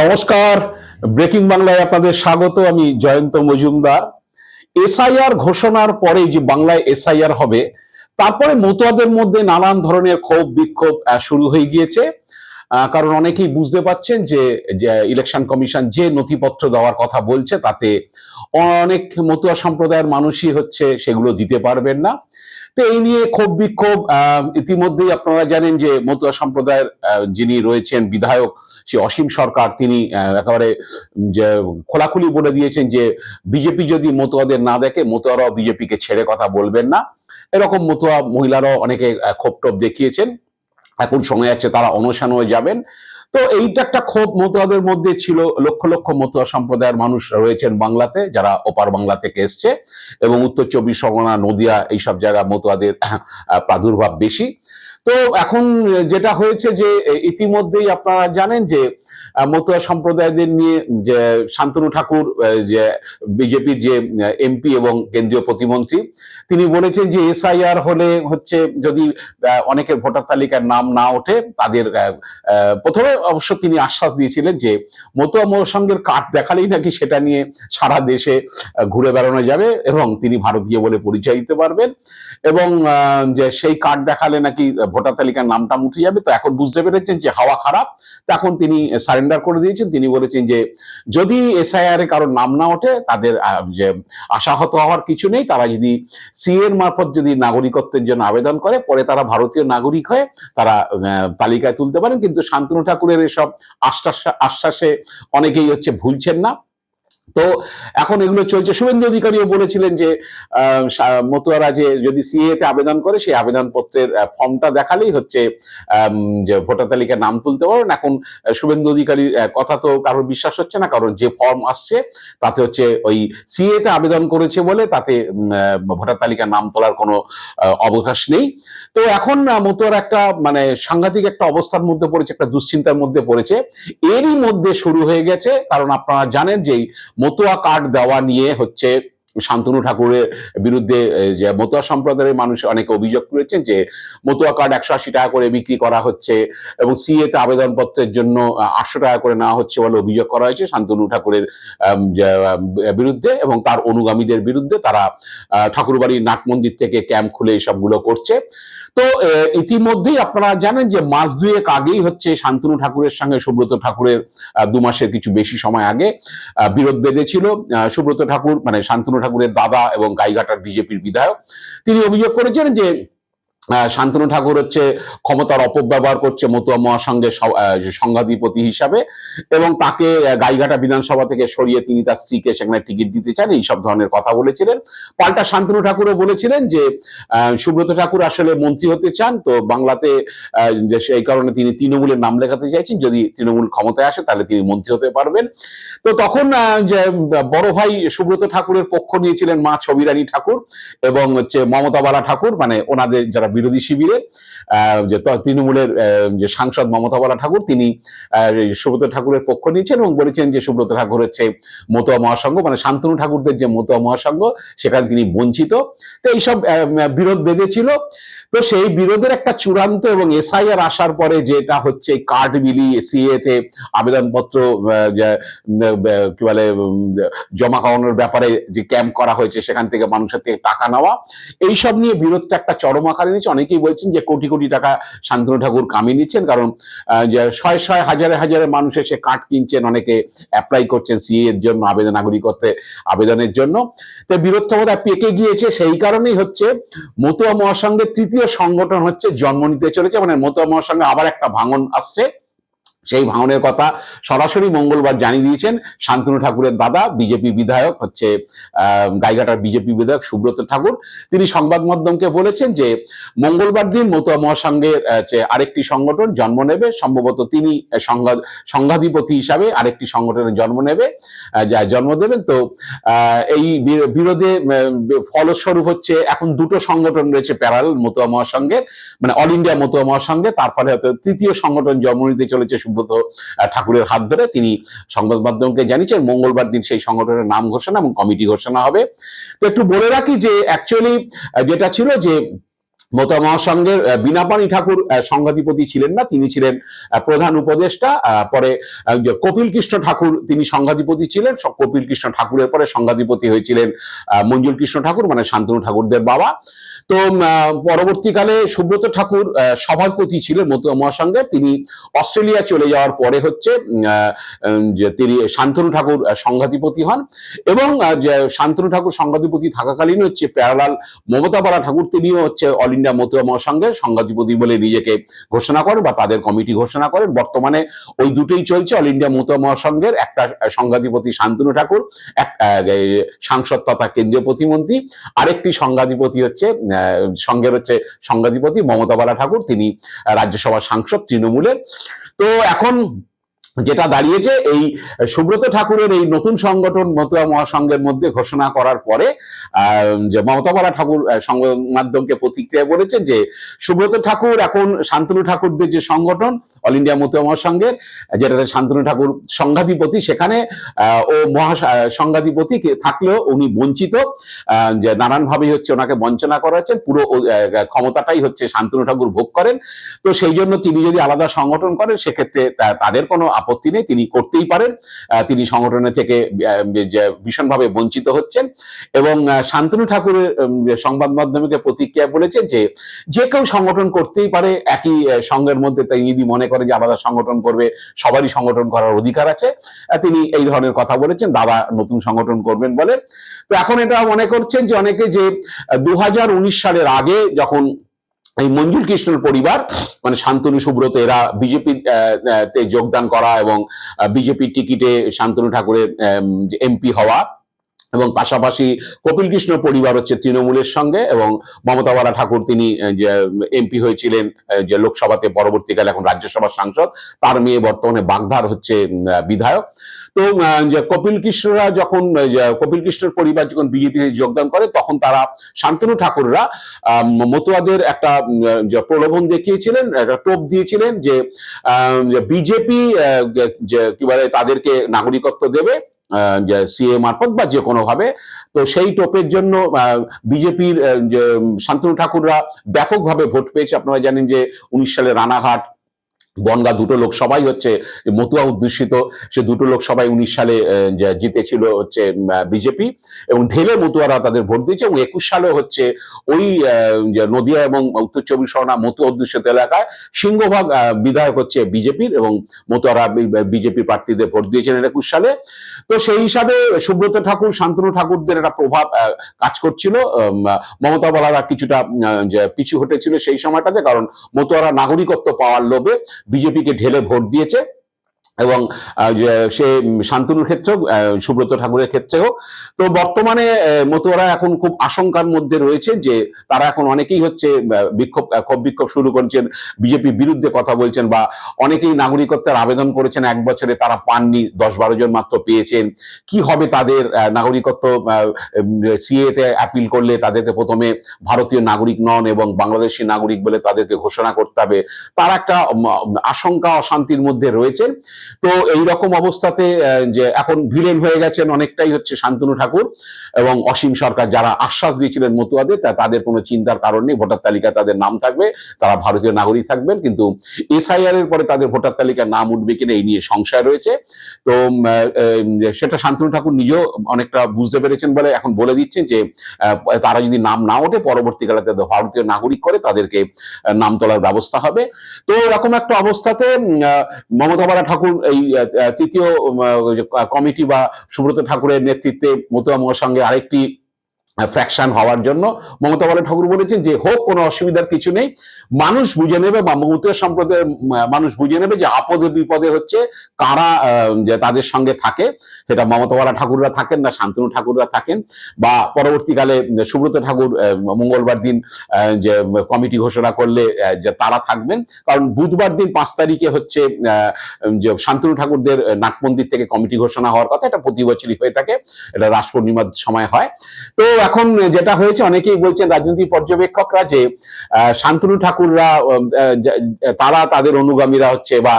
নমস্কার। ব্রেকিং বাংলায় আপনাদের স্বাগত, আমি জয়ন্ত মজুমদার। এসআইআর ঘোষণার পরে যে বাংলায় এসআইআর হবে, তারপরে মতুয়াদের মধ্যে নানান ধরনের ক্ষোভ, বিক্ষোভ শুরু হয়ে গিয়েছে। কারণ অনেকেই বুঝতে পাচ্ছেন যে ইলেকশন কমিশন যে নথিপত্র দেওয়ার কথা বলছে, তাতে অনেক মতুয়া সম্প্রদায়ের মানুষই হচ্ছে সেগুলো দিতে পারবেন না। তো এই নিয়ে ক্ষোভ বিক্ষোভ ইতিমধ্যেই আপনারা জানেন যে মতুয়া সম্প্রদায়ের যিনি রয়েছেন বিধায়ক, সে অসীম সরকার, তিনি একেবারে যে খোলাখুলি বলে দিয়েছেন যে বিজেপি যদি মতুয়াদের না দেখে, মতুয়ারাও বিজেপিকে ছেড়ে কথা বলবেন না। এরকম মতুয়া মহিলারাও অনেকে ক্ষোভ দেখিয়েছেন। এখন সময় আছে তারা অনশনে যাবেন। তো এইটা একটা ক্ষোভ মতুয়াদের মধ্যে ছিল। লক্ষ লক্ষ মতুয়া সম্প্রদায়ের মানুষ রয়েছেন বাংলাতে, যারা ওপার বাংলা থেকে এসছে এবং উত্তর চব্বিশ পরগনা, নদিয়া, এইসব জায়গা মতুয়াদের প্রাদুর্ভাব বেশি। তো এখন যেটা হয়েছে যে ইতিমধ্যেই আপনারা জানেন যে মতুয়া সম্প্রদায়দের নিয়ে যে, শান্তনু ঠাকুর যে, বিজেপির যে এমপি এবং কেন্দ্রীয় প্রতিমন্ত্রী, তিনি বলেছেন যে, এসআইআর হলে হচ্ছে যদি অনেকের ভোটার তালিকার নাম না ওঠে, তাদের প্রথমে অবশ্য তিনি আশ্বাস দিয়েছিলেন যে, মতুয়া সঙ্গের কার্ড দেখালেই নাকি সেটা নিয়ে সারা দেশে ঘুরে বেড়ানো যাবে এবং তিনি ভারতীয় বলে পরিচয় দিতে পারবেন এবং যে, সেই কার্ড দেখালে নাকি ভোটার তালিকার নামটা উঠে যাবে, তো এখন বুঝতে পেরেছেন যে হাওয়া খারাপ তখন তিনি সারেন্ডার করে দিয়েছেন। তিনি বলেছেন যে যদি এসআইআর এ কারোর নাম না ওঠে, তাদের যে আশাহত হওয়ার কিছু নেই, তারা যদি সি এর মারফত যদি নাগরিকত্বের জন্য আবেদন করে, পরে তারা ভারতীয় নাগরিক হয়ে তারা তালিকায় তুলতে পারেন। কিন্তু শান্তনু ঠাকুরের এসব আশ্বাস, আশ্বাসে অনেকেই হচ্ছে ভুলছেন না। তো এখন এগুলো চলছে। শুভেন্দু অধিকারীও বলেছিলেন যে মতুয়ারা যে যদি সিএ তে আবেদন করে, সেই আবেদনপত্রের ফর্মটা দেখালেই হচ্ছে যে ভোটার তালিকায় নাম তুলতে পারবেন। এখন শুভেন্দু অধিকারীর কথা তো কারোর বিশ্বাস হচ্ছে না, কারণ যে ফর্ম আসছে, তাতে হচ্ছে ওই সিএ তে আবেদন করেছে বলে তাতে ভোটার তালিকায় নাম তোলার কোনো অবকাশ নেই। তো এখন মতুয়ার একটা মানে সাংঘাতিক একটা অবস্থার মধ্যে পড়েছে, একটা দুশ্চিন্তার মধ্যে পড়েছে। এরই মধ্যে শুরু হয়ে গেছে, কারণ আপনারা জানেন যে মতুয়া কার্ড দেওয়া নিয়ে হচ্ছে শান্তনু ঠাকুরের বিরুদ্ধে যে মতুয়া সম্প্রদায়ের মানুষ অনেকে অভিযোগ করেছেন যে মতুয়া কার্ড একশো আশি টাকা করে বিক্রি করা হচ্ছে এবং সিএ তে আবেদনপত্রের জন্য আটশো টাকা করে নেওয়া হচ্ছে বলে অভিযোগ করা হয়েছে শান্তনু ঠাকুরের বিরুদ্ধে এবং তার অনুগামীদের বিরুদ্ধে তারা আহ, ঠাকুরবাড়ির নাট মন্দির থেকে ক্যাম্প খুলে এসবগুলো করছে। তো ইতিমধ্যেই আপনারা জানেন যে মাস দুয়েক আগেই হচ্ছে শান্তনু ঠাকুরের সঙ্গে সুব্রত ঠাকুরের দু মাসের কিছু বেশি সময় আগে বিরোধ বেঁধেছিল। সুব্রত ঠাকুর মানে শান্তনু ঠাকুরের দাদা এবং গাইঘাটার বিজেপির বিধায়ক তিনি অভিযোগ করেছেন যে শান্তনু ঠাকুর হচ্ছে ক্ষমতার অপব্যবহার করছে মতুয়া মহাসংঘের সংঘাধিপতি হিসাবে এবং তাকে গাইঘাটা বিধানসভা থেকে সরিয়ে তিনি তার স্ত্রীকে সেখানে টিকিট দিতে চান, এইসব ধরনের কথা বলেছিলেন। পাল্টা শান্তনু ঠাকুরও বলেছিলেন যে সুব্রত ঠাকুর আসলে মন্ত্রী হতে চান, তো বাংলাতে সেই কারণে তিনি তৃণমূলের নাম লেখাতে চাইছেন, যদি তৃণমূল ক্ষমতায় আসে তাহলে তিনি মন্ত্রী হতে পারবেন। তো তখন যে, বড় ভাই সুব্রত ঠাকুরের পক্ষ নিয়েছিলেন মা ছবিরানী ঠাকুর এবং হচ্ছে মমতা বালা ঠাকুর মানে ওনাদের যারা বিরোধী শিবিরে যে তৃণমূলের যে সাংসদ মমতা বালা ঠাকুর, তিনি সুব্রত ঠাকুরের পক্ষ নিয়েছেন এবং বলেছেন যে সুব্রত ঠাকুর হচ্ছে মতুয়া মহাসংঘ মানে শান্তনু ঠাকুরদের যে মতুয়া মহাসংঘ, সেখানে তিনি বঞ্চিত। তো এইসব বিরোধ বেঁধেছিল। তো সেই বিরোধের একটা চূড়ান্ত এবং এসআইআর আসার পরে যেটা হচ্ছে কার্ড বিলি সিএ তে আবেদনপত্র কি বলে জমা করানোর ব্যাপারে যে ক্যাম্প করা হয়েছে সেখান থেকে মানুষের থেকে টাকা নেওয়া এইসব নিয়ে বিরোধটা একটা চরম আকারে নিয়েছে। অনেকেই বলছেন যে কোটি কোটি টাকা শান্তনু ঠাকুর কামিয়ে নিচ্ছেন কারণ আহ, যে শয়ে শয়ে হাজারে হাজারে মানুষ এসে কার্ড কিনছেন অনেকে অ্যাপ্লাই করছেন সিএ এর জন্য আবেদন নাগরিকত্বে আবেদনের জন্য। তো বিরোধটা বোধহয় পেকে গিয়েছে। সেই কারণেই হচ্ছে মতুয়া মহাসংঘের তৃতীয় সংগঠন হচ্ছে জন্ম নিতে চলেছে মানে মতামত সঙ্গে আবার একটা ভাঙন আসছে। সেই ভাঙনের কথা সরাসরি মঙ্গলবার জানিয়ে দিয়েছেন শান্তনু ঠাকুরের দাদা, বিজেপি বিধায়ক হচ্ছে গাইঘাটার বিজেপি বিধায়ক সুব্রত ঠাকুর। তিনি সংবাদ মাধ্যমকে বলেছেন যে মঙ্গলবার দিন মতুয়া মহাসংঘের আরেকটি সংগঠন জন্ম নেবে, সম্ভবত তিনি সংঘাধিপতি হিসাবে আরেকটি সংগঠনের জন্ম নেবে যা জন্ম দেবেন। তো এই বিরোধে ফলস্বরূপ হচ্ছে এখন দুটো সংগঠন রয়েছে প্যারাল মতুয়া মহাসংঘের মানে অল ইন্ডিয়া মতুয়া মহাসংঘে, তার ফলে হয়তো তৃতীয় সংগঠন জন্ম নিতে চলেছে সুব্রত ঠাকুরের হাত ধরে তিনি সংবাদ মাধ্যমকে জানিয়েছেন, মঙ্গলবার দিন সেই সংগঠনের নাম ঘোষণা এবং কমিটি ঘোষণা হবে। তো একটু বলে রাখি যে অ্যাকচুয়ালি যেটা ছিল যে মমতা মহাসংঘের বীণাপাণি ঠাকুর সংঘাধিপতি ছিলেন না, তিনি ছিলেন প্রধান উপদেষ্টা পরে কপিল কৃষ্ণ ঠাকুর, তিনি সংঘাধিপতি ছিলেন কপিল কৃষ্ণ ঠাকুরের পরে সংঘাধিপতি হয়েছিলেন মঞ্জুল কৃষ্ণ ঠাকুর মানে শান্তনু ঠাকুরদের বাবা। তো পরবর্তীকালে সুব্রত ঠাকুর সভাপতি ছিলেন মতুয়া মহাসংঘের, তিনি অস্ট্রেলিয়া চলে যাওয়ার পরে হচ্ছে যে তিনি শান্তনু ঠাকুর সংঘাধিপতি হন এবং যে শান্তনু ঠাকুর সংঘাধিপতি থাকাকালীন হচ্ছে প্যারালাল মমতা বালা ঠাকুর, তিনিও হচ্ছে অল ইন্ডিয়া মতুয়া মহাসংঘের সংঘাধিপতি বলে নিজেকে ঘোষণা করেন বা তাদের কমিটি ঘোষণা করেন। বর্তমানে ওই দুটোই চলছে। অল ইন্ডিয়া মতুয়া মহাসংঘের একটা সংঘাধিপতি শান্তনু ঠাকুর, এক সাংসদ তথা কেন্দ্রীয় প্রতিমন্ত্রী। আরেকটি সংঘাধিপতি হচ্ছে সংঘের হচ্ছে সংঘাধিপতি মমতা বালা ঠাকুর। তিনি রাজ্যসভার সাংসদ তৃণমূলের। তো এখন যেটা দাঁড়িয়েছে এই সুব্রত ঠাকুরের এই নতুন সংগঠন মতুয়া মহাসংঘের মধ্যে ঘোষণা করার পরে যে মমতা বালা ঠাকুর সংবাদ মাধ্যমকে প্রতিক্রিয়া বলেছেন যে সুব্রত ঠাকুর এখন শান্তনু ঠাকুরদের যে সংগঠন অল ইন্ডিয়া মতুয়া মহাসংঘের, যেটাতে শান্তনু ঠাকুর সংঘাধিপতি সেখানে ও মহা সংঘাধিপতি থাকলেও উনি বঞ্চিত যে নানানভাবেই হচ্ছে ওনাকে বঞ্চনা করা হচ্ছে পুরো ক্ষমতাটাই হচ্ছে শান্তনু ঠাকুর ভোগ করেন। তো সেই জন্য তিনি যদি আলাদা সংগঠন করেন, সেক্ষেত্রে তাদের কোনো আপত্তি নেই, তিনি করতেই পারেন। তিনি সংগঠনের থেকে ভীষণভাবে বঞ্চিত হচ্ছেন। এবং শান্তনু ঠাকুরের সংবাদ মাধ্যমকে প্রতিক্রিয়া বলেছেন যে যে কেউ সংগঠন করতেই পারে, একই সংঘের মধ্যে তাই যদি মনে করে যে, আলাদা সংগঠন করবে, সবারই সংগঠন করার অধিকার আছে। তিনি এই ধরনের কথা বলেছেন, দাদা নতুন সংগঠন করবেন বলে। তো এখন এটা মনে করছেন যে, অনেকে যে দু হাজার উনিশ সালের আগে যখন এই মঞ্জুর কৃষ্ণর পরিবার মানে শান্তনু, সুব্রত, এরা বিজেপি তে যোগদান করা এবং বিজেপির টিকিটে শান্তনু ঠাকুরের এমপি হওয়া এবং পাশাপাশি কপিল কৃষ্ণ পরিবার হচ্ছে তৃণমূলের সঙ্গে এবং মমতা বালা ঠাকুর তিনি যে, এমপি হয়েছিলেন যে লোকসভাতে পরবর্তীকালে এখন রাজ্যসভার সাংসদ, তার মেয়ে বর্তমানে বাগধার হচ্ছে বিধায়ক। তো কপিল কৃষ্ণরা যখন কপিল কৃষ্ণের পরিবার যখন বিজেপিতে যোগদান করে, তখন তারা শান্তনু ঠাকুররা মতুয়াদের একটা প্রলোভন দেখিয়েছিলেন, একটা টোপ দিয়েছিলেন যে বিজেপি যে কি বলে, তাদেরকে নাগরিকত্ব দেবে সিএ মারফত বা যে কোনো ভাবে তো সেই টোপের জন্য বিজেপির শান্তনু ঠাকুররা ব্যাপকভাবে ভোট পেয়েছে। আপনারা জানেন যে উনিশ সালে রানাঘাট বনগা দুটো লোকসভাই হচ্ছে মতুয়া উদ্দেশিত। সে দুটো লোকসভায় উনিশ সালে জিতেছিল হচ্ছে বিজেপি এবং ঢেলে মতুয়ারা তাদের ভোট দিয়েছে এবং একুশ সালে হচ্ছে ওই নদিয়া এবং উত্তর চব্বিশ পরগনা মতুয়া অধ্যুষিত এলাকায় সিংহভাগ বিধায়ক হচ্ছে বিজেপির এবং মতুয়ারা বিজেপি প্রার্থীদের ভোট দিয়েছেন একুশ সালে। তো সেই হিসাবে সুব্রত ঠাকুর, শান্তনু ঠাকুরদের একটা প্রভাব কাজ করছিল। মমতা বলারা কিছুটা পিছু হটেছিল সেই সময়টাতে কারণ মতুয়ারা নাগরিকত্ব পাওয়ার লোভে বিজেপিকে ঢেলে ভোট দিয়েছে। এবং সে শান্তনুর ক্ষেত্রেও সুব্রত ঠাকুরের ক্ষেত্রেও। তো বর্তমানে মতুয়ারা এখন খুব আশঙ্কার মধ্যে রয়েছে যে তারা এখন অনেকেই হচ্ছে বিক্ষোভ ক্ষোভ বিক্ষোভ শুরু করেছেন বিজেপির বিরুদ্ধে কথা বলছেন বা অনেকেই নাগরিকত্বের আবেদন করেছেন, এক বছরে তারা পাননি দশ বারো জন মাত্র পেয়েছেন। কি হবে তাদের নাগরিকত্ব সিএতে অ্যাপিল করলে তাদেরকে প্রথমে ভারতীয় নাগরিক নন এবং বাংলাদেশি নাগরিক বলে তাদেরকে ঘোষণা করতে হবে? তারা একটা আশঙ্কা, অশান্তির মধ্যে রয়েছেন তো এই রকম অবস্থাতে যে এখন ভিলেন হয়ে গেছেন অনেকটাই হচ্ছে শান্তনু ঠাকুর এবং অসীম সরকার যারা আশ্বাস দিয়েছিলেন মতুয়াদের, তা তাদের কোনো চিন্তার কারণ নেই, ভোটার তালিকায় তাদের নাম থাকবে, তারা ভারতীয় নাগরিক থাকবেন, কিন্তু এসআইআর এর পরে তাদের ভোটার তালিকায় নাম উঠবে কিনা এই নিয়ে সংশয় রয়েছে। তো সেটা শান্তনু ঠাকুর নিজেও অনেকটা বুঝতে পেরেছেন বলে এখন বলে দিচ্ছেন যে তারা যদি নাম না ওঠে, পরবর্তীকালে তাদের ভারতীয় নাগরিক করে তাদেরকে নাম তোলার ব্যবস্থা হবে। তো এরকম একটা অবস্থাতে মমতা বালা ঠাকুর এই তৃতীয় কমিটি বা সুব্রত ঠাকুরের নেতৃত্বে মতুয়া সঙ্গে আরেকটি ফ্র্যাকশন হওয়ার জন্য মমতা বালা ঠাকুর বলেছেন যে হোক কোনো অসুবিধার কিছু নেই। মানুষ বুঝে নেবে বা মমতা সম্প্রদায়ের মানুষ বুঝে নেবে যে আপদে বিপদে হচ্ছে কারা যে তাদের সঙ্গে থাকে। সেটা মমতা বালা ঠাকুররা থাকেন না শান্তনু ঠাকুররা থাকেন বা পরবর্তীকালে সুব্রত ঠাকুর মঙ্গলবার দিন যে কমিটি ঘোষণা করলে যে তারা থাকবেন। কারণ বুধবার দিন পাঁচ তারিখে হচ্ছে যে শান্তনু ঠাকুরদের আহ, নাট মন্দির থেকে কমিটি ঘোষণা হওয়ার কথা। এটা প্রতি বছরই হয়ে থাকে। এটা রাস পূর্ণিমার সময় হয়। তো এখন যেটা হয়েছে, অনেকেই বলছেন রাজনৈতিক পর্যবেক্ষকরা যে শান্তনু ঠাকুররা তারা তাদের অনুগামীরা হচ্ছে বা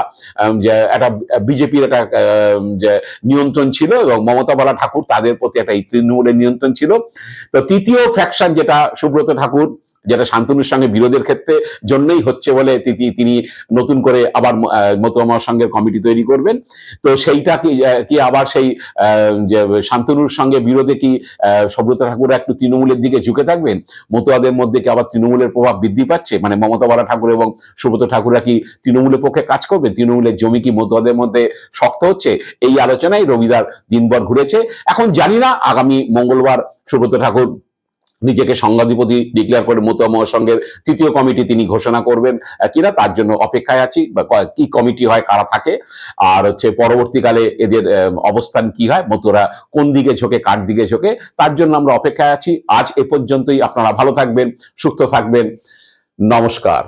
একটা বিজেপির একটা নিয়ন্ত্রণ ছিল এবং মমতা বালা ঠাকুর তাদের প্রতি একটা তৃণমূলের নিয়ন্ত্রণ ছিল। তো তৃতীয় ফ্যাকশন যেটা, সুব্রত ঠাকুর যেটা শান্তনুর সঙ্গে বিরোধের ক্ষেত্রে জন্যই হচ্ছে বলে তিনি- তিনি নতুন করে আবার মতুয়া সঙ্গে কমিটি তৈরি করবেন। তো সেইটা কি আবার সেই যে শান্তনুর সঙ্গে বিরোধে কি সুব্রত ঠাকুর একটু তৃণমূলের দিকে ঝুঁকে থাকবেন? মতুয়াদের মধ্যে কি আবার তৃণমূলের প্রভাব বৃদ্ধি পাচ্ছে? মানে মমতা বালা ঠাকুর এবং সুব্রত ঠাকুররা কি তৃণমূলের পক্ষে কাজ করবেন? তৃণমূলের জমি কি মতুয়াদের মধ্যে শক্ত হচ্ছে? এই আলোচনায় রবিবার দিনভর ঘুরেছে। এখন জানি না, আগামী মঙ্গলবার সুব্রত ঠাকুর নিজেকে সংঘাধিপতি ডিক্লেয়ার করে মতুয়া মহাসংঘের তৃতীয় কমিটি তিনি ঘোষণা করবেন কিনা তার জন্য অপেক্ষায় আছি, বা ক- কমিটি হয়, কারা থাকে, আর হচ্ছে পরবর্তীকালে এদের অবস্থান কি হয় মতোরা কোন দিকে ঝোঁকে, কার দিকে ঝোঁকে, তার জন্য আমরা অপেক্ষায় আছি। আজ এ পর্যন্তই, আপনারা ভালো থাকবেন, সুস্থ থাকবেন, নমস্কার।